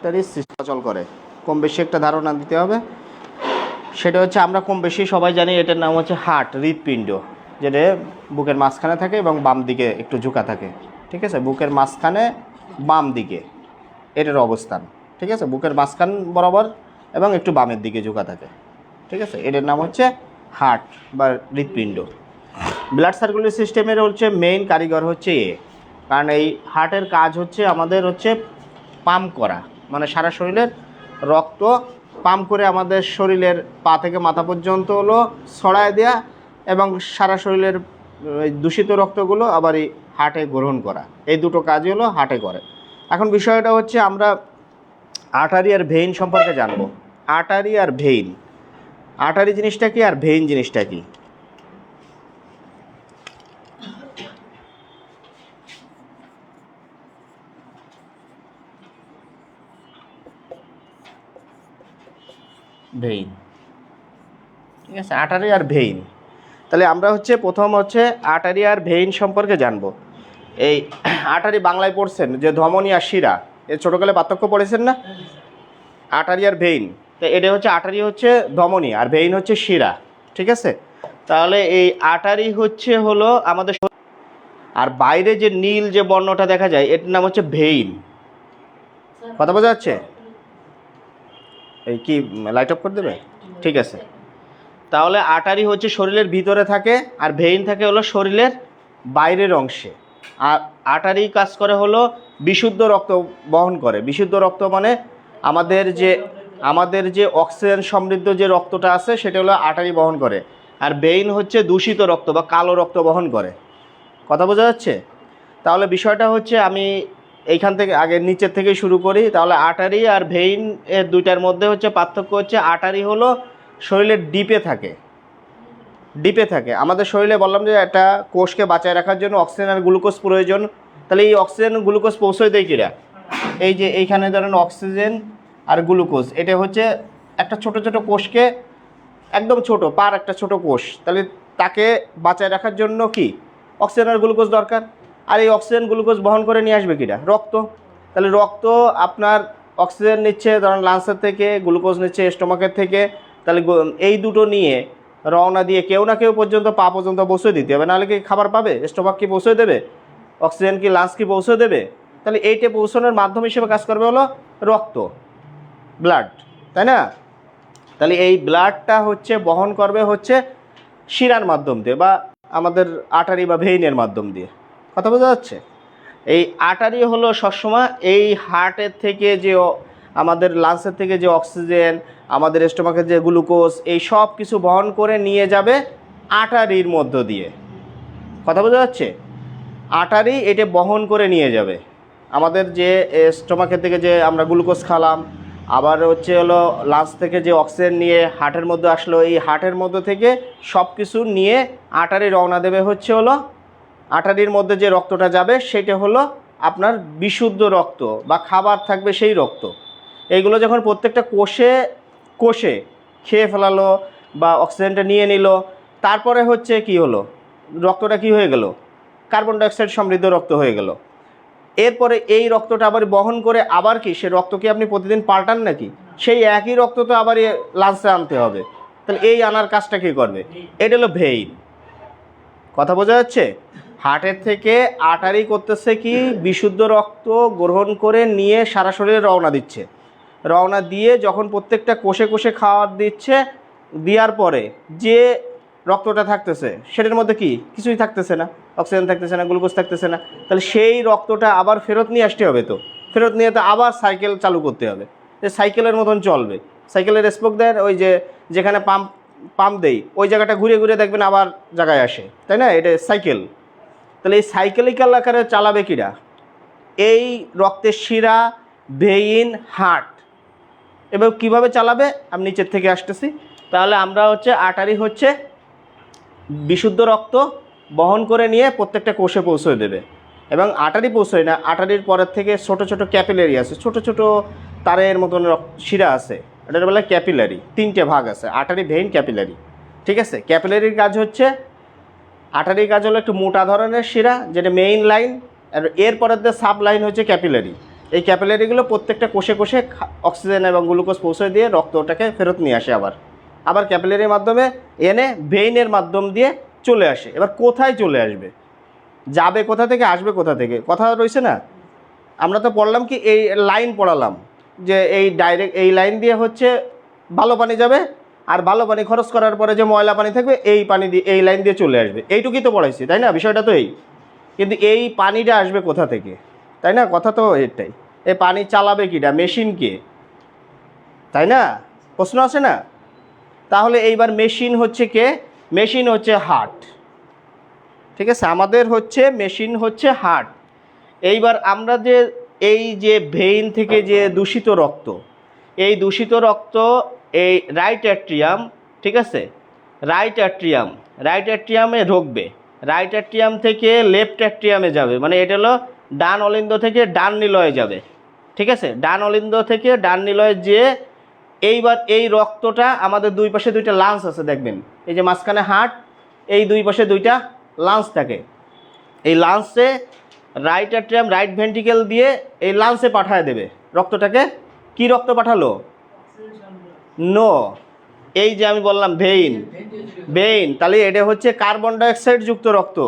ব্লাডটারই চল করে। কম বেশি একটা ধারণা দিতে হবে। সেটা হচ্ছে আমরা কম বেশি সবাই জানি এটার নাম হচ্ছে হার্ট হৃৎপিণ্ড, যেটা বুকের মাঝখানে থাকে এবং বাম দিকে একটু ঝুঁকা থাকে। ঠিক আছে? বুকের মাঝখানে, বাম দিকে। এটার অবস্থান। ঠিক আছে? বুকের মাঝখান বরাবর এবং একটু বামের দিকে ঝুঁকা থাকে। ঠিক আছে? এটার নাম হচ্ছে হার্ট বা হৃৎপিণ্ড। ব্লাড সার্কুলেশন সিস্টেমের হচ্ছে মেইন কারিগর হচ্ছে এ। কারণ এই হার্টের কাজ হচ্ছে আমাদের হচ্ছে পাম্প করা। মানে সারা শরীরের রক্ত পাম্প করে আমাদের শরীরের পা থেকে মাথা পর্যন্ত হলো ছড়ায় দেওয়া এবং সারা শরীরের দূষিত রক্তগুলো আবার এই হাটে গ্রহণ করা। এই দুটো কাজই হলো হাটে করে। এখন বিষয়টা হচ্ছে আমরা আটারি আর ভেইন সম্পর্কে জানব। আটারি আর ভেইন আটারি জিনিসটা কি আর ভেইন জিনিসটা কি? ভেইন। ঠিক আছে? আটারি আর ভেইন। তাহলে আমরা হচ্ছে প্রথম হচ্ছে আটারি আর ভেইন সম্পর্কে জানব। এই আটারি বাংলায় পড়ছেন যে ধমনী আর শিরা এর ছোটোকালে পার্থক্য পড়েছেন না? আটারি আর ভেইন, তো এটা হচ্ছে আটারি হচ্ছে ধমনী আর ভেইন হচ্ছে শিরা, ঠিক আছে? তাহলে এই আটারি হচ্ছে হলো আমাদের আর বাইরে যে নীল যে বর্ণটা দেখা যায়, এটার নাম হচ্ছে ভেইন। কথা বোঝা যাচ্ছে? এই কি লাইট অফ করে দেবে? ঠিক আছে। তাহলে আটারি হচ্ছে শরীরের ভিতরে থাকে আর ভেইন থাকে হলো শরীরের বাইরের অংশে। আর আটারি কাজ করে হলো বিশুদ্ধ রক্ত বহন করে। বিশুদ্ধ রক্ত মানে আমাদের যে আমাদের যে অক্সিজেন সমৃদ্ধ যে রক্তটা আছে, সেটা হলো আটারি বহন করে। আর বেইন হচ্ছে দূষিত রক্ত বা কালো রক্ত বহন করে। কথা বোঝা যাচ্ছে? তাহলে বিষয়টা হচ্ছে আমি এইখান থেকে আগে নিচের থেকে শুরু করি, তাহলে আটারি আর ভেইন এর দুইটার মধ্যে হচ্ছে পার্থক্য হচ্ছে আটারি হলো শরীরের ডিপে থাকে। ডিপে থাকে। আমাদের শরীরে বললাম যে একটা কোষকে বাঁচায় রাখার জন্য অক্সিজেন আর গ্লুকোজ প্রয়োজন। তাহলে এই অক্সিজেন গ্লুকোজ পৌঁছয় দেয় কিরা? এই যে এইখানে ধরেন অক্সিজেন আর গ্লুকোজ, এটা হচ্ছে একটা ছোট ছোট কোষকে একদম ছোট, পার একটা ছোট কোষ। তাহলে তাকে বাঁচায় রাখার জন্য কি? অক্সিজেন আর গ্লুকোজ দরকার। আর এই অক্সিজেন গ্লুকোজ বহন করে নিয়ে আসবে কিনা রক্ত। তাহলে রক্ত আপনার অক্সিজেন নিচ্ছে, ধরেন লাংসের থেকে গ্লুকোজ নিচ্ছে স্টোমাকের থেকে, তাহলে এই দুটো নিয়ে রওনা দিয়ে কেউ না কেউ পর্যন্ত পা পর্যন্ত পৌঁছে দিতে হবে। নাহলে কি খাবার পাবে? স্টোমাক কি পৌঁছে দেবে? অক্সিজেন কি লাংস কি পৌঁছে দেবে? তাহলে এইটা পৌঁছানোর মাধ্যম হিসেবে কাজ করবে হলো রক্ত ব্লাড তাই না? তাহলে এই ব্লাডটা হচ্ছে, বহন করবে হচ্ছে শিরার মাধ্যম দিয়ে বা আমাদের আটারি বা ভেইনের মাধ্যম দিয়ে। কথা বোঝা যাচ্ছে? এই আটারি হলো সবসময় এই হার্টের থেকে যে আমাদের লাংসের থেকে যে অক্সিজেন, আমাদের স্টোমাকের যে গ্লুকোজ, এই সব কিছু বহন করে নিয়ে যাবে আটারির মধ্য দিয়ে। কথা বোঝা যাচ্ছে? আটারি এটা বহন করে নিয়ে যাবে। আমাদের যে স্টোমাকের থেকে যে আমরা গ্লুকোজ খালাম, আবার হচ্ছে হলো লাঞ্চ থেকে যে অক্সিজেন নিয়ে হার্টের মধ্যে আসলো, এই হার্টের মধ্যে থেকে সব কিছু নিয়ে আটারি রওনা দেবে হচ্ছে হলো আটারির মধ্যে যে রক্তটা যাবে, সেটা হলো আপনার বিশুদ্ধ রক্ত বা খাবার থাকবে সেই রক্ত। এইগুলো যখন প্রত্যেকটা কোষে কোষে খেয়ে ফেলালো বা অক্সিজেনটা নিয়ে নিল, তারপরে হচ্ছে কি হলো? রক্তটা কি হয়ে গেল? কার্বন ডাইঅক্সাইড সমৃদ্ধ রক্ত হয়ে গেল। এরপরে এই রক্তটা আবার বহন করে আবার কি, সে রক্ত কি আপনি প্রতিদিন পাল্টান নাকি? সেই একই রক্ত তো আবার লাঞ্চে আনতে হবে। তাহলে এই আনার কাজটা কি করবে? এটা হলো ভেইন। কথা বোঝা যাচ্ছে? হার্টের থেকে আটারি করতেছে কি, বিশুদ্ধ রক্ত গ্রহণ করে নিয়ে সারা শরীরে রওনা দিচ্ছে। রওনা দিয়ে যখন প্রত্যেকটা কোষে কোষে খাওয়ার দিচ্ছে, দেওয়ার পরে যে রক্তটা থাকতেছে, সেটার মধ্যে কি? কিছুই থাকতেছে না, অক্সিজেন থাকতেছে না, গ্লুকোজ থাকতেছে না। তাহলে সেই রক্তটা আবার ফেরত নিয়ে আসতে হবে তো। ফেরত নিয়ে তো আবার সাইকেল চালু করতে হবে। যে সাইকেলের মতন চলবে। সাইকেলের স্পোক দেয় ওই যে যেখানে পাম্প পাম্প দেই, ওই জায়গাটা ঘুরে ঘুরে দেখবেন আবার জায়গায় আসে। তাই না? এটা সাইকেল। তাহলে এই সাইকেলিক্যাল আকারে চালাবে কিরা? এই রক্তের শিরা ভেইন হার্ট এবার কীভাবে চালাবে? আমি নিচের থেকে আসতেছি। তাহলে আমরা হচ্ছে আটারি হচ্ছে বিশুদ্ধ রক্ত বহন করে নিয়ে প্রত্যেকটা কোষে পৌঁছে দেবে। এবং আটারি পৌঁছয় না আটারির পরের থেকে ছোট ছোট ক্যাপিলারি আছে, ছোট ছোট তারের মতন শিরা আছে। এটার বলে ক্যাপিলারি তিনটে ভাগ আছে আটারি ভেইন ক্যাপিলারি ঠিক আছে? ক্যাপিলারির কাজ হচ্ছে আটারির কাজ হলো একটু মোটা ধরনের শিরা, যেটা মেইন লাইন আর এর পরের যে সাব লাইন হচ্ছে ক্যাপিলারি এই ক্যাপিলারিগুলো প্রত্যেকটা কোষে কোষে অক্সিজেন এবং গ্লুকোজ পৌঁছে দিয়ে রক্তটাকে ফেরত নিয়ে আসে আবার। আবার ক্যাপিলারির মাধ্যমে এনে ভেইনের মাধ্যম দিয়ে চলে আসে। এবার কোথায় চলে আসবে? যাবে কোথা থেকে, আসবে কোথা থেকে? কথা রয়েছে না? আমরা তো পড়লাম কি এই লাইন পড়ালাম, যে এই ডাইরেক্ট এই লাইন দিয়ে হচ্ছে ভালো পানি যাবে আর ভালো পানি খরচ করার পরে যে ময়লা পানি থাকবে, এই পানি দিয়ে, এই লাইন দিয়ে চলে আসবে। এইটুকুই তো পড়াইছি তাই না? বিষয়টা তো এই। কিন্তু এই পানিটা আসবে কোথা থেকে? তাই না? কথা তো এটাই। এই পানি চালাবে কিটা? মেশিন কে? তাই না? প্রশ্ন আছে না? তাহলে এইবার মেশিন হচ্ছে কে? মেশিন হচ্ছে হার্ট ঠিক আছে? আমাদের হচ্ছে মেশিন হচ্ছে হার্ট এইবার আমরা যে, এই যে ভেইন থেকে যে দূষিত রক্ত, এই দূষিত রক্ত এই রাইট অ্যাট্রিয়াম ঠিক আছে? রাইট অ্যাট্রিয়াম রাইট অ্যাট্রিয়ামে ঢুকবে। রাইট অ্যাট্রিয়াম থেকে লেফট অ্যাট্রিয়ামে যাবে। মানে এটা হলো ডান অলিন্দ থেকে ডান নিলয়ে যাবে। ঠিক আছে? ডান অলিন্দ থেকে ডান নিলয়ে যে এইবার এই রক্তটা আমাদের দুই পাশে দুইটা লাঞ্চ আছে, দেখবেন। এই যে মাঝখানে হার্ট এই দুই পাশে দুইটা লাঞ্চ থাকে। এই লাঞ্চে রাইট অ্যাট্রিয়াম রাইট ভেন্টিকেল দিয়ে এই লাঞ্চে পাঠায় দেবে। রক্তটাকে কি রক্ত পাঠালো? নো এই যে আমি বললাম ভেইন ভেইন তাহলে এটা হচ্ছে কার্বন ডাইঅক্সাইড যুক্ত রক্ত।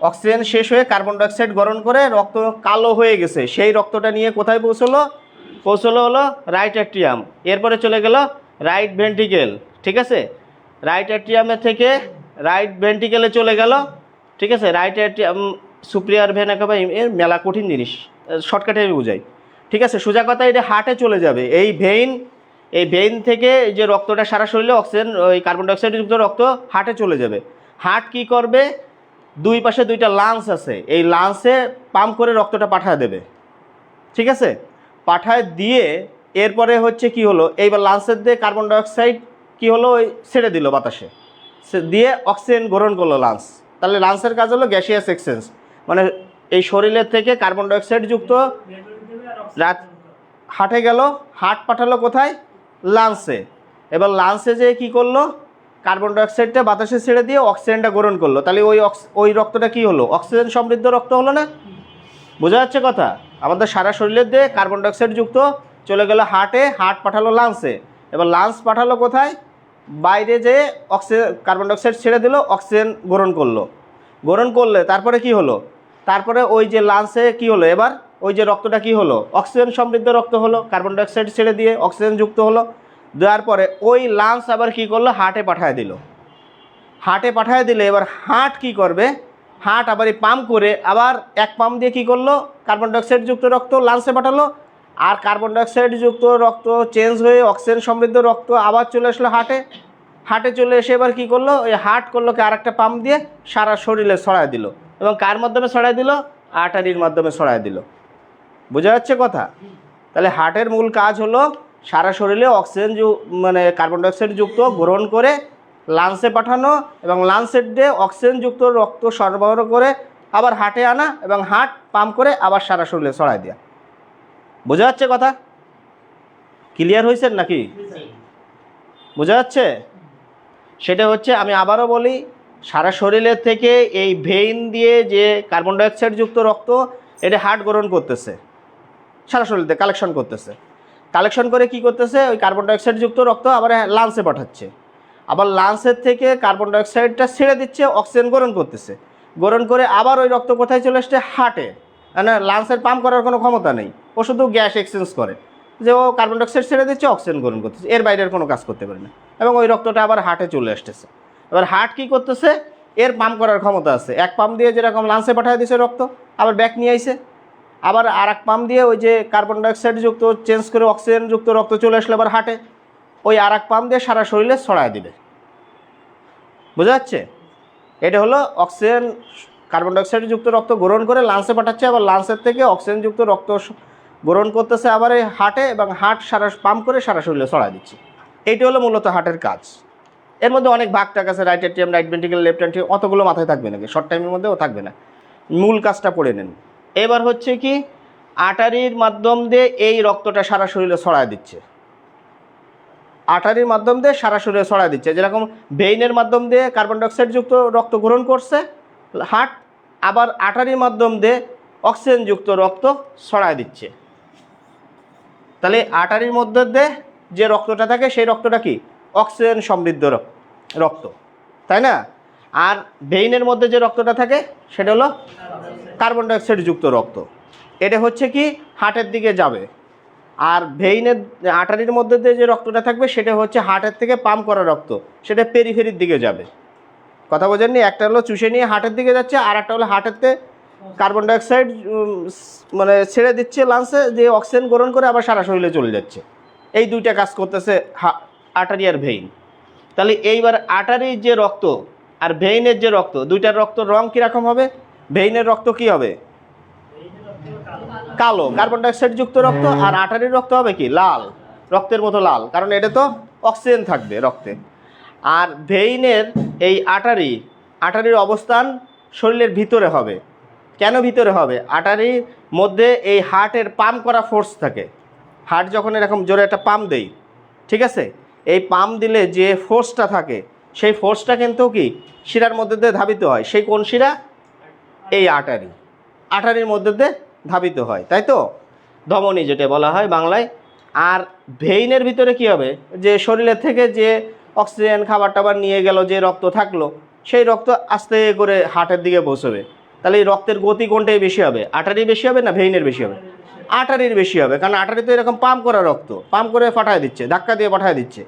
অক্সিজেন শেষ হয়ে কার্বন ডাইঅক্সাইড গ্রহণ করে রক্ত কালো হয়ে গেছে। সেই রক্তটা নিয়ে কোথায় পৌঁছলো? পৌঁছলো হলো রাইট অ্যাট্রিয়াম এরপরে চলে গেল রাইট ভেন্টিকেল ঠিক আছে? রাইট অ্যাট্রিয়ামের থেকে রাইট ভেন্টিকেলে চলে গেল। ঠিক আছে? রাইট অ্যাট্রিয়াম সুপ্রিয়ার ভেন একেবারে এর মেলা কঠিন জিনিস। শর্টকাটে আমি বুঝাই। ঠিক আছে? সোজা কথা এটা হার্টে চলে যাবে। এই ভেইন এই ভেইন থেকে যে রক্তটা সারা শরীরে অক্সিজেন ওই কার্বন ডাইঅক্সাইড যুক্ত রক্ত হার্টে চলে যাবে। হার্ট কি করবে? দুই পাশে দুইটা লাংস আছে। এই লাংসে পাম্প করে রক্তটা পাঠায় দেবে। ঠিক আছে? পাঠায় দিয়ে এরপরে হচ্ছে কি হলো? এইবার লাংসের দিয়ে কার্বন ডাইঅক্সাইড কি হলো? ওই ছেড়ে দিল বাতাসে। দিয়ে অক্সিজেন গ্রহণ করল লাংস তাহলে লাংসের কাজ হলো গ্যাসিয়াস এক্সচেঞ্জ মানে এই শরীরের থেকে কার্বন ডাইঅক্সাইড যুক্ত রাত হাটে গেল। হাট পাঠালো কোথায়? লাংসে এবার লাংসে যে কি করল? কার্বন ডাইঅক্সাইডটা বাতাসে ছেড়ে দিয়ে অক্সিজেনটা গ্রহণ করল। তাহলে ওই ওই রক্তটা কি হলো? অক্সিজেন সমৃদ্ধ রক্ত হলো না? বোঝা যাচ্ছে কথা? আমাদের সারা শরীরের দিয়ে কার্বন ডাইঅক্সাইড যুক্ত, চলে গেল হার্টে হার্ট পাঠালো লাংসে এবার লাংস পাঠালো কোথায়? বাইরে যে অক্সিজেন কার্বন ডাইঅক্সাইড ছেড়ে দিল অক্সিজেন গ্রহণ করল। গ্রহণ করলে তারপরে কি হলো? তারপরে ওই যে লাংসে কি হলো? এবার ওই যে রক্তটা কি হলো? অক্সিজেন সমৃদ্ধ রক্ত হলো কার্বন ডাইঅক্সাইড ছেড়ে দিয়ে অক্সিজেন যুক্ত হলো। দেওয়ার পরে ওই লাংস আবার কি করল? হার্টে পাঠায় দিল। হার্টে পাঠায় দিলে এবার হার্ট কি করবে? হার্ট আবার এই পাম্প করে আবার এক পাম্প দিয়ে কি করল? কার্বন ডাইঅক্সাইড যুক্ত রক্ত লাংসে পাঠালো। আর কার্বন ডাইঅক্সাইড যুক্ত রক্ত চেঞ্জ হয়ে অক্সিজেন সমৃদ্ধ রক্ত আবার চলে আসলো হার্টে হার্টে চলে এসে এবার কি করল? ওই হার্ট করল কি আরেকটা পাম্প দিয়ে সারা শরীরে ছড়ায় দিল। এবং কার মাধ্যমে ছড়ায় দিল? আর্টারির মাধ্যমে ছড়ায় দিল। বোঝা যাচ্ছে কথা? তাহলে হার্টের মূল কাজ হলো সারা শরীরে অক্সিজেন মানে কার্বন ডাইঅক্সাইড যুক্ত গ্রহণ করে লাংসে পাঠানো এবং লাংসের দিয়ে অক্সিজেন যুক্ত রক্ত সরবরাহ করে আবার হাটে আনা এবং হাট পাম্প করে আবার সারা শরীরে ছড়ায় দেওয়া বোঝা যাচ্ছে কথা? ক্লিয়ার হয়েছেন নাকি? বোঝা যাচ্ছে? সেটা হচ্ছে আমি আবারও বলি, সারা শরীরের থেকে এই ভেইন দিয়ে যে কার্বন ডাইঅক্সাইড যুক্ত রক্ত, এটা হার্ট গ্রহণ করতেছে। সারা শরীরে কালেকশন করতেছে। কালেকশন করে কি করতেছে? ওই কার্বন ডাইঅক্সাইড যুক্ত রক্ত আবার লাংসে পাঠাচ্ছে। আবার লাংসের থেকে কার্বন ডাইঅক্সাইডটা ছেড়ে দিচ্ছে অক্সিজেন গ্রহণ করতেছে। গ্রহণ করে আবার ওই রক্ত কোথায় চলে আসছে? হার্টে মানে লাংসের পাম্প করার কোনো ক্ষমতা নেই। ও শুধু গ্যাস এক্সচেঞ্জ করে। যে ও কার্বন ডাইঅক্সাইড ছেড়ে দিচ্ছে অক্সিজেন গ্রহণ করতেছে। এর বাইরের কোনো কাজ করতে পারে না। এবং ওই রক্তটা আবার হার্টে চলে আসতেছে। এবার হার্ট কি করতেছে? এর পাম্প করার ক্ষমতা আছে। এক পাম্প দিয়ে যেরকম লাংসে পাঠিয়ে দিছে রক্ত, আবার ব্যাক নিয়ে আইছে। আবার আর এক পাম্প দিয়ে ওই যে কার্বন ডাইঅক্সাইড যুক্ত চেঞ্জ করে অক্সিজেন যুক্ত রক্ত চলে আসলে আবার হাটে। ওই আর এক পাম্প দিয়ে সারা শরীরে ছড়ায় দিবে। বোঝা যাচ্ছে? এটা হলো অক্সিজেন কার্বন ডাইঅক্সাইড যুক্ত রক্ত গ্রহণ করে লাংসে পাঠাচ্ছে, আবার লাংসের থেকে অক্সিজেন যুক্ত রক্ত গ্রহণ করতেছে আবার এই হাটে এবং হাট সারা পাম্প করে সারা শরীরে ছড়ায় দিচ্ছে। এইটা হলো মূলত হার্টের কাজ। এর মধ্যে অনেক ভাগ টাক আছে right atrium right ventricle left অ্যান্টিএম অতগুলো মাথায় থাকবে নাকি? শর্ট টাইমের মধ্যেও থাকবে না। মূল কাজটা পড়ে নেন। এবার হচ্ছে কি আটারির মাধ্যম দিয়ে এই রক্তটা সারা শরীরে ছড়ায় দিচ্ছে। আটারির মাধ্যম দিয়ে সারা শরীরে ছড়ায় দিচ্ছে। যেরকম ভেইনের মাধ্যম দিয়ে কার্বন ডাইঅক্সাইড যুক্ত রক্ত গ্রহণ করছে হার্ট আবার আটারির মাধ্যম দিয়ে অক্সিজেনযুক্ত রক্ত ছড়ায় দিচ্ছে। তাহলে আটারির মধ্যে দিয়ে যে রক্তটা থাকে, সেই রক্তটা কি? অক্সিজেন সমৃদ্ধ রক- রক্ত। তাই না? আর ভেইনের মধ্যে যে রক্তটা থাকে, সেটা হলো কার্বন ডাইঅক্সাইড যুক্ত রক্ত। এটা হচ্ছে কি হার্টের দিকে যাবে। আর ভেইনের আটারির মধ্যে দিয়ে যে রক্তটা থাকবে, সেটা হচ্ছে হার্টের থেকে পাম্প করা রক্ত। সেটা পেরিফেরির দিকে যাবে। কথা বোঝেননি? একটা হলো চুষে নিয়ে হার্টের দিকে যাচ্ছে, আর একটা হলো হার্টেরতে কার্বন ডাইঅক্সাইড মানে ছেড়ে দিচ্ছে লাংসে দিয়ে অক্সিজেন গ্রহণ করে আবার সারা শরীরে চলে যাচ্ছে। এই দুইটা কাজ করতেছে আটারি আর ভেইন তাহলে এইবার আটারির যে রক্ত আর ভেইনের যে রক্ত দুইটার রক্ত রং কীরকম হবে? ভেইনের রক্ত কি হবে? কালো। কার্বন ডাইঅক্সাইড যুক্ত রক্ত আর আটারির রক্ত হবে কি? লাল। রক্তের মতো লাল, কারণ এটা তো অক্সিজেন থাকবে রক্তে। আর ভেইনের এই আটারি আটারির অবস্থান শরীরের ভিতরে হবে। কেন ভিতরে হবে? আটারির মধ্যে এই হার্টের পাম্প করা ফোর্স থাকে। হার্ট যখন এরকম জোরে একটা পাম্প দেই ঠিক আছে? এই পাম্প দিলে যে ফোর্সটা থাকে সেই ফোর্সটা কিন্তু কি? শিরার মধ্যে দিয়ে ধাবিত হয়। সেই কোন শিরা? এই আটারি। আটারির মধ্যে দিয়ে ধাবিত হয়, তাই তো? ধমনী যেটা বলা হয় বাংলায়। আর ভেইনের ভিতরে কি হবে? যে শরীরের থেকে যে অক্সিজেন খাবার টাবার নিয়ে গেল, যে রক্ত থাকল, সেই রক্ত আস্তে করে হার্টের দিকে পৌঁছবে তাহলে এই রক্তের গতি কোনটাই বেশি হবে? আটারি বেশি হবে না ভেইনের বেশি হবে? আটারির বেশি হবে, কারণ আটারি তো এরকম পাম্প করা রক্ত। পাম্প করে পাঠায় দিচ্ছে, ধাক্কা দিয়ে পাঠায় দিচ্ছে।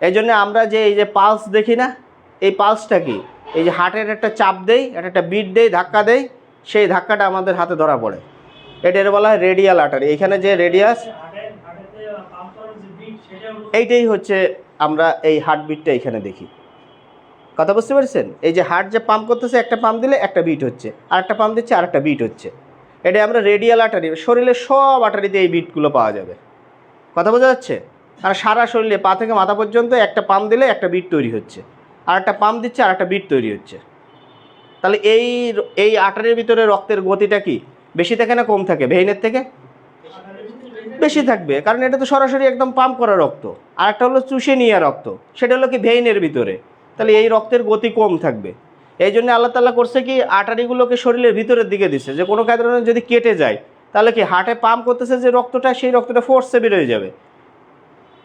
এই জন্য আমরা যে এই যে পালস দেখি না, এই পালসটা কি? এই যে হার্টের একটা চাপ দেই, একটা একটা বিট দেই, ধাক্কা দেই, সেই ধাক্কাটা আমাদের হাতে ধরা পড়ে। এটার বলা হয় রেডিয়াল আটারি এখানে যে রেডিয়াস এইটাই হচ্ছে আমরা এই হার্টবিটটা এখানে দেখি। কথা বুঝতে পারছেন? এই যে হার্ট যে পাম্প করতেছে, একটা পাম্প দিলে একটা বিট হচ্ছে আর একটা পাম্প দিচ্ছে আর একটা বিট হচ্ছে। এটা আমরা রেডিয়াল আটারি শরীরের সব আটারিতে এই বিটগুলো পাওয়া যাবে। কথা বোঝা যাচ্ছে? আর সারা শরীরে পা থেকে মাথা পর্যন্ত একটা পাম্প দিলে একটা বিট তৈরি হচ্ছে। আর একটা পাম্প দিচ্ছে আর একটা বিট তৈরি হচ্ছে। তাহলে এই এই আটারির ভিতরে রক্তের গতিটা কি? বেশি থাকে না কম থাকে? ভেইনের থেকে? বেশি থাকবে। কারণ এটা তো সরাসরি একদম পাম্প করা রক্ত। আর একটা হলো চুষে নিয়ে রক্ত। সেটা হলো কি ভেইনের ভিতরে। তাহলে এই রক্তের গতি কম থাকবে। এই জন্য আল্লাহ তাল্লাহ করছে কি, আটারিগুলোকে শরীরের ভিতরের দিকে দিচ্ছে। যে কোনো কারণে যদি কেটে যায়, তাহলে কি হার্টে পাম্প করতেছে যে রক্তটা, সেই রক্তটা ফোর্সে বেরোয় যাবে।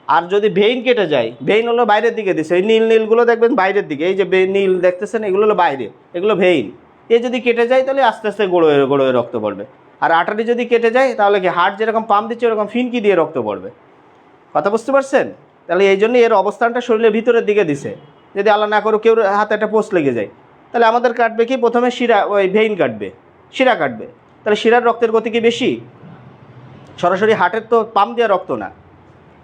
আর যদি ভেইন কেটে যায়, ভেইন হলো বাইরের দিকে দিচ্ছে এই নীল নীলগুলো দেখবেন বাইরের দিকে, এই যে নীল দেখতেছেন, এগুলো হলো বাইরে, এগুলো ভেইন। এ যদি কেটে যায় তাহলে আস্তে আস্তে গোড়োয় গোড়োয় রক্ত পড়বে। আর আটারি যদি কেটে যায় তাহলে কি হার্ট যেরকম পাম্প দিচ্ছে ওরকম ফিনকি দিয়ে রক্ত পড়বে। কথা বুঝতে পারছেন? তাহলে এই জন্য এর অবস্থানটা শরীরের ভিতরের দিকে দিছে। যদি আল্লাহ না করো কেউ হাতে একটা পোস্ট লেগে যায়। তাহলে আমাদের কাটবে কি? প্রথমে শিরা, ওই ভেইন কাটবে, শিরা কাটবে। তাহলে শিরার রক্তের গতি কি বেশি? সরাসরি হার্টের তো পাম্প দেওয়া রক্ত না।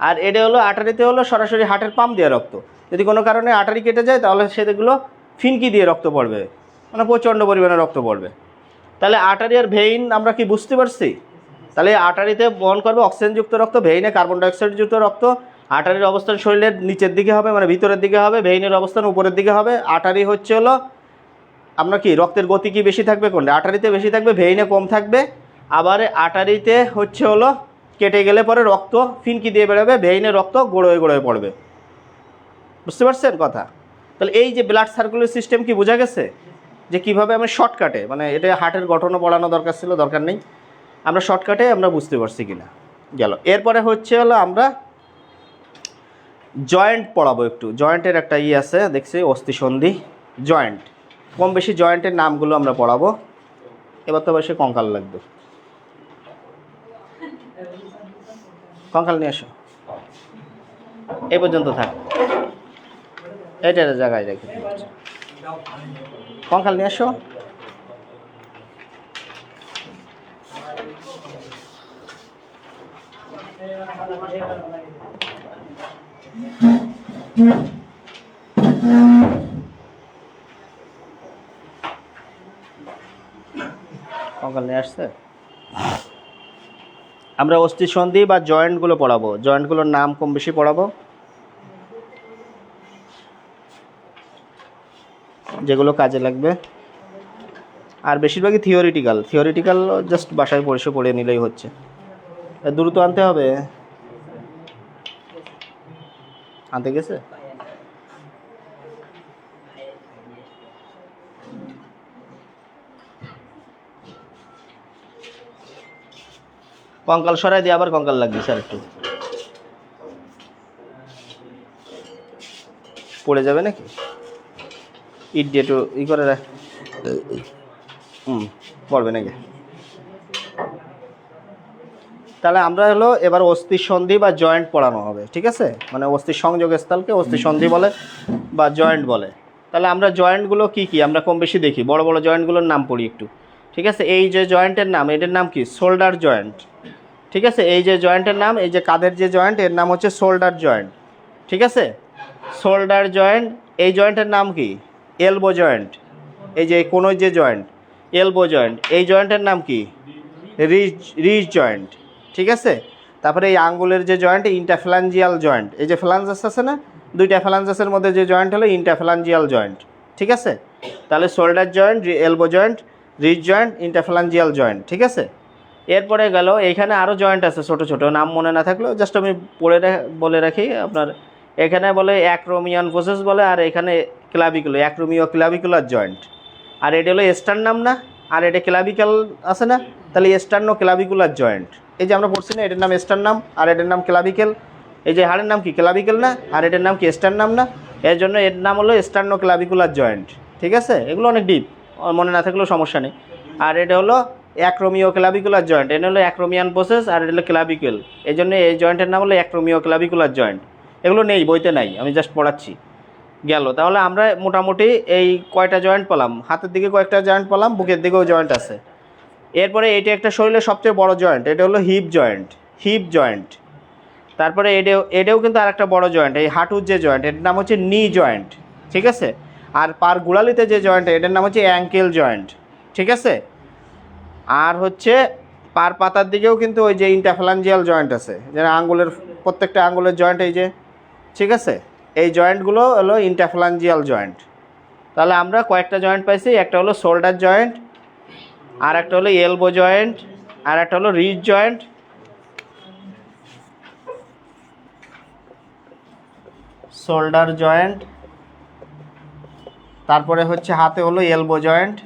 আর এটা হলো আটারিতে হলো সরাসরি হার্টের পাম্প দেওয়া রক্ত। যদি কোনো কারণে আটারি কেটে যায়, তাহলে সেগুলো ফিনকি দিয়ে রক্ত পড়বে। মানে প্রচণ্ড পরিমাণে রক্ত পড়বে। তাহলে আটারি আর ভেইন আমরা কি বুঝতে পারছি? তাহলে আটারিতে বহন করবে অক্সিজেনযুক্ত রক্ত, ভেইনে কার্বন ডাইঅক্সাইড যুক্ত রক্ত। আটারির অবস্থান শরীরের নিচের দিকে হবে মানে ভিতরের দিকে হবে, ভেইনের অবস্থান উপরের দিকে হবে। আটারি হচ্ছে হলো আমরা কি, রক্তের গতি কি বেশি থাকবে কোনটা? আটারিতে বেশি থাকবে, ভেইনে কম থাকবে। আবার আটারিতে হচ্ছে হলো কেটে গেলে পরে রক্ত ফিনকি দিয়ে বেরোবে ভেইনে রক্ত গোড়োয় গোড়োয় পড়বে। বুঝতে পারছেন কথা? তাহলে এই যে ব্লাড সার্কুলার সিস্টেম কি বোঝা গেছে? যে কীভাবে আমরা শর্টকাটে মানে এটা হার্টের গঠনও পড়ানো দরকার ছিল, দরকার নেই। আমরা শর্টকাটে আমরা বুঝতে পারছি কিনা? গেল। এরপরে হচ্ছে হলো আমরা জয়েন্ট পড়াবো একটু। জয়েন্টের একটা ই আছে, দেখছি অস্থি সন্ধি জয়েন্ট কম বেশি জয়েন্টের নামগুলো আমরা পড়াবো। এবার তো বসে কঙ্কাল লাগবে। কঙ্কাল নিয়ে আসো। এই পর্যন্ত থাক। এটা জায়গায় রেখে কঙ্কাল নিয়ে আসো। কঙ্কাল নিয়ে আসছে? আমরা অস্থি সন্ধি বা জয়েন্টগুলো পড়াবো। জয়েন্টগুলোর নাম কম বেশি পড়াবো। যেগুলো কাজে লাগবে। আর বেশিরভাগই থিওরিটিক্যাল থিওরিটিক্যাল জাস্ট বাসায় পড়ে পড়ে নিলেই হচ্ছে। দ্রুত আনতে হবে। আনতে গেছে? কঙ্কাল সরাই দিয়ে আবার কঙ্কাল লাগবে স্যার একটু। পড়ে যাবে নাকি? ইট দিয়ে একটু ই করে রাখ। হুম, পড়বে নাকি? তাহলে আমরা হলো এবার অস্থি সন্ধি বা জয়েন্ট পড়ানো হবে, ঠিক আছে? মানে অস্থি সংযোগ স্থলকে অস্থি সন্ধি বলে বা জয়েন্ট বলে। তাহলে আমরা জয়েন্টগুলো কি কি? আমরা কম বেশি দেখি, বড় বড় জয়েন্টগুলোর নাম পড়ি একটু। ঠিক আছে? এই যে জয়েন্টের নাম এটার নাম কি? শোল্ডার জয়েন্ট ঠিক আছে? এই যে জয়েন্টের নাম, এই যে কাদের যে জয়েন্ট এর নাম হচ্ছে শোল্ডার জয়েন্ট ঠিক আছে? শোল্ডার জয়েন্ট এই জয়েন্টের নাম কি? এলবো জয়েন্ট এই যে কোনো যে জয়েন্ট এলবো জয়েন্ট এই জয়েন্টের নাম কি? রিজ রিজ জয়েন্ট ঠিক আছে? তারপরে এই আঙ্গুলের যে জয়েন্ট ইন্টাফ্লাঞ্জিয়াল জয়েন্ট এই যে ফ্লাঞ্জাস আছে না? দুইটা ফ্লাঞ্জাসের মধ্যে যে জয়েন্ট হলো ইন্টাফ্লাঞ্জিয়াল জয়েন্ট ঠিক আছে? তাহলে shoulder joint elbow joint wrist joint interphalangeal joint, ঠিক আছে? এরপরে গেল এইখানে আরও জয়েন্ট আছে, ছোট ছোট, নাম মনে না থাকলেও জাস্ট আমি পড়ে বলে রাখি আপনার। এখানে বলে অ্যাক্রোমিয়ান প্রসেস বলে, আর এখানে ক্লাবিকুলো অ্যাক্রোমিও ক্লাবিকুলার জয়েন্ট। আর এটা হলো এস্টার নাম না? আর এটা ক্লাবিক্যাল আছে না? তাহলে এস্টার্নো ক্লাবিকুলার জয়েন্ট। এই যে আমরা পড়ছি না, এটার নাম এস্টার নাম, আর এটার নাম ক্লাবিক্যাল এই যে হাড়ের নাম কি ক্লাবিক্যাল না? আর এটার নাম কি এস্টার নাম না? এর জন্য এর নাম হলো এস্টার্নো ক্লাবিকুলার জয়েন্ট, ঠিক আছে? এগুলো অনেক ডিপ মনে না থাকলেও সমস্যা নেই। আর এটা হলো অ্যাক্রোমিও ক্লাবিকুলার জয়েন্ট। এটা হলো অ্যাক্রোমিয়ান প্রসেস আর এটা হলো ক্লাবিক্যাল এই জন্য এই জয়েন্টের নাম হলো অ্যাক্রোমিও ক্লাবিকুলার জয়েন্ট। এগুলো নেই, বইতে নাই, আমি জাস্ট পড়াচ্ছি। গেল। তাহলে আমরা মোটামুটি এই কয়টা জয়েন্ট পেলাম? হাতের দিকে কয়েকটা জয়েন্ট পেলাম, বুকের দিকেও জয়েন্ট আছে। এরপরে এটা একটা শরীরের সবচেয়ে বড় জয়েন্ট। এটা হলো হিপ জয়েন্ট। Hip joint. তারপরে এটাও এটাও কিন্তু আরেকটা বড় জয়েন্ট, এই হাঁটুর যে জয়েন্ট, এটার নাম হচ্ছে নি জয়েন্ট। ঠিক আছে? আর পার গুড়ালিতে যে জয়েন্ট এটার নাম হচ্ছে অ্যাঙ্কেল জয়েন্ট ঠিক আছে? আর হচ্ছে পার পাতার দিকেও কিন্তু ওই যে ইন্টাফ্লাঞ্জিয়াল জয়েন্ট আছে যেটা আঙ্গুলের, প্রত্যেকটা আঙ্গুলের জয়েন্ট এই যে, ঠিক আছে? এই জয়েন্টগুলো হলো ইন্টাফ্লাঞ্জিয়াল জয়েন্ট তাহলে আমরা কয়েকটা জয়েন্ট পাইছি, একটা হলো শোল্ডার জয়েন্ট আর একটা হলো এলবো জয়েন্ট আর একটা হলো রিজ জয়েন্ট শোল্ডার জয়েন্ট তারপরে হচ্ছে হাতে হলো এলবো জয়েন্ট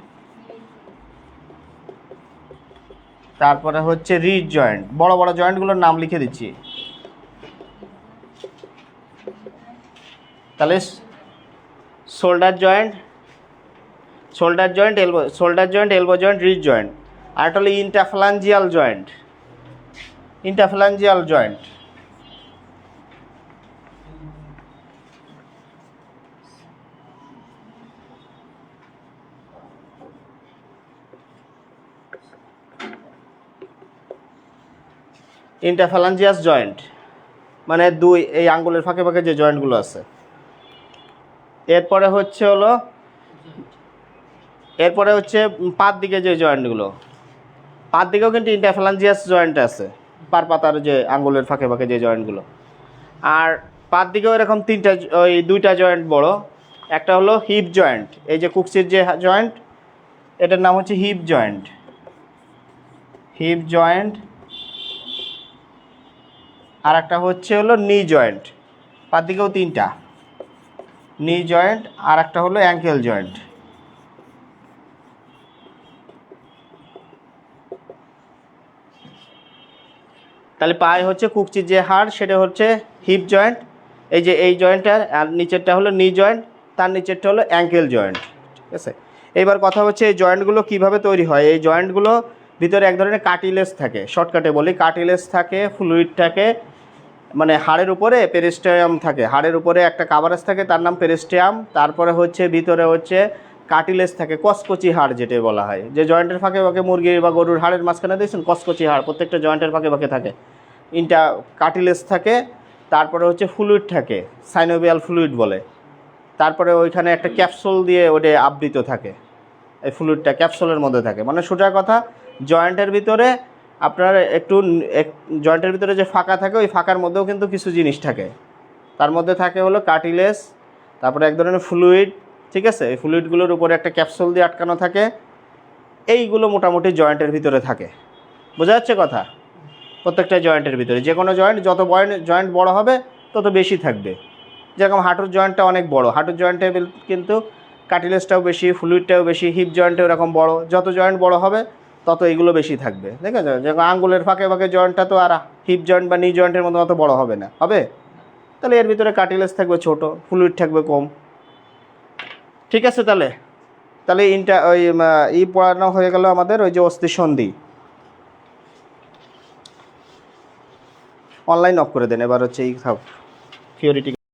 তারপরে হচ্ছে রিজ জয়েন্ট বড় বড় জয়েন্টগুলোর নাম লিখে দিচ্ছি। তাহলে shoulder joint shoulder joint elbow shoulder joint elbow joint wrist joint আর একটা হলো interphalangeal joint interphalangeal joint interphalangeal joint মানে দুই, এই আঙ্গুলের ফাঁকে ফাঁকে যে জয়েন্টগুলো আছে। এরপরে হচ্ছে হলো, এরপরে হচ্ছে পাত দিকে যে জয়েন্টগুলো পাত দিকেও কিন্তু ইন্টারফ্যালাঞ্জিয়াস জয়েন্ট আছে, পার পাতার যে আঙ্গুলের ফাঁকে ফাঁকে যে জয়েন্টগুলো আর পাত দিকেও এরকম তিনটা, ওই দুইটা জয়েন্ট বড়, একটা হলো হিপ জয়েন্ট এই যে কুকসির যে জয়েন্ট এটার নাম হচ্ছে হিপ জয়েন্ট হিপ জয়েন্ট আর একটা হচ্ছে হলো নি জয়েন্ট পার দিকেও তিনটা। নি জয়েন্ট আর একটা হলো অ্যাঙ্কেল জয়েন্ট তাহলে পায়ে হচ্ছে কুকচির যে হাড়, সেটা হচ্ছে হিপ জয়েন্ট এই যে এই জয়েন্টটা আর নিচেরটা হলো নি জয়েন্ট তার নিচেরটা হলো অ্যাঙ্কেল জয়েন্ট ঠিক আছে? এবার কথা হচ্ছে এই জয়েন্টগুলো কীভাবে তৈরি হয়? এই জয়েন্টগুলো ভিতরে এক ধরনের কাটিলেস থাকে। শর্টকাটে বলি কাটিলেস থাকে ফ্লুইড থাকে মানে হাড়ের উপরে পেরিস্টিয়াম থাকে। হাড়ের উপরে একটা কাভারেজ থাকে, তার নাম পেরিস্টিয়াম তারপরে হচ্ছে, ভিতরে হচ্ছে কাটিলেস থাকে, কসকচি হাড় যেটা বলা হয়। যে জয়েন্টের ফাঁকে ফাঁকে মুরগির বা গরুর হাড়ের মাঝখানে দিয়েছেন কসকচি হাড়, প্রত্যেকটা জয়েন্টের ফাঁকে ফাঁকে থাকে। ইনটা কাটিলেস থাকে, তারপরে হচ্ছে ফ্লুইড থাকে সাইনোভিয়াল ফ্লুইড বলে। তারপরে ওইখানে একটা ক্যাপসুল দিয়ে ওটা আবৃত থাকে। এই ফ্লুইডটা ক্যাপসুলের মধ্যে থাকে। মানে সোজা কথা, জয়েন্টের ভিতরে আপনার একটু জয়েন্টের ভিতরে যে ফাঁকা থাকে, ওই ফাঁকার মধ্যেও কিন্তু কিছু জিনিস থাকে। তার মধ্যে থাকে হলো কাটিলেস তারপরে এক ধরনের ফ্লুইড ঠিক আছে? এই ফ্লুইডগুলোর উপরে একটা ক্যাপসুল দিয়ে আটকানো থাকে। এইগুলো মোটামুটি জয়েন্টের ভিতরে থাকে। বোঝা যাচ্ছে কথা? প্রত্যেকটা জয়েন্টের ভিতরে। যে কোনো জয়েন্ট যত জয়েন্ট বড় হবে, তত বেশি থাকবে। যেরকম হাঁটুর জয়েন্টটা অনেক বড়। হাঁটুর জয়েন্টে কিন্তু কাটিলেসটাও বেশি ফ্লুইডটাও বেশি হিপ জয়েন্টেও এরকম বড়। যত জয়েন্ট বড় হবে তত এগুলো বেশি থাকবে। ঠিক আছে যেমন আঙ্গুলের ফাঁকে ফাঁকে জয়েন্টটা তো আর হিপ জয়েন্ট বা নি জয়েন্টের মতো অত বড় হবে না। হবে? তাহলে এর ভিতরে কার্টিলেজ থাকবে ছোট ফ্লুইড থাকবে কম। ঠিক আছে তাহলে? তাহলে ইন্টা ওই ই পড়ানো হয়ে গেল আমাদের ওই যে অস্থি সন্ধি অনলাইন অফ করে দেন, এবার হচ্ছে এই থিওরিটি